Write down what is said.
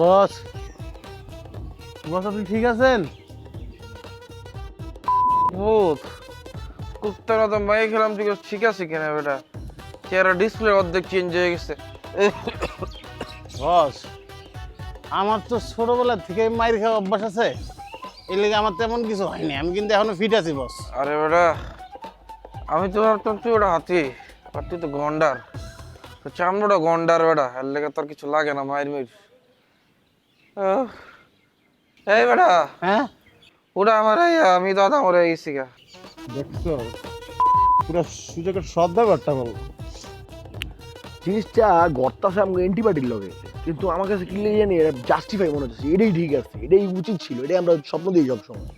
বস। বস আপনি ঠিক আছেন? ভূত কুত্তার মতো মাই খেলাম তুই ঠিক আছে কিনা বেটা? চেহারা ডিসপ্লে অর্ধেক চেঞ্জ হয়ে গেছে। বস আমার তো ছোটবেলা থেকে মায়ের খাওয়া অভ্যাস আছে। এই লেগে আমার তেমন কিছু হয়নি আমি কিন্তু এখনও ফিট আছি বস। আরে বেটা আমি তো ভাবতাম তুই ওটা হাতি আর তুই তো গন্ডার। তো চামড়াটা গন্ডার বেটা এর লেগে তোর কিছু লাগে না মায়ের মেয়ের এই বেটা। হ্যাঁ? ওটা আমার আমি দাদা মরে গেছি গা দেখছ? পুরো সুযোগের শ্রদ্ধা করতে বল। জিনিসটা গর্তাছে আমাকে অ্যান্টিবায়োটিক লগে কিন্তু আমার কাছে কিনলে জানি এটা জাস্টিফাই মনে হচ্ছে। এটাই ঠিক আছে এটাই উচিত ছিল এটাই আমরা স্বপ্ন দিই সবসময়।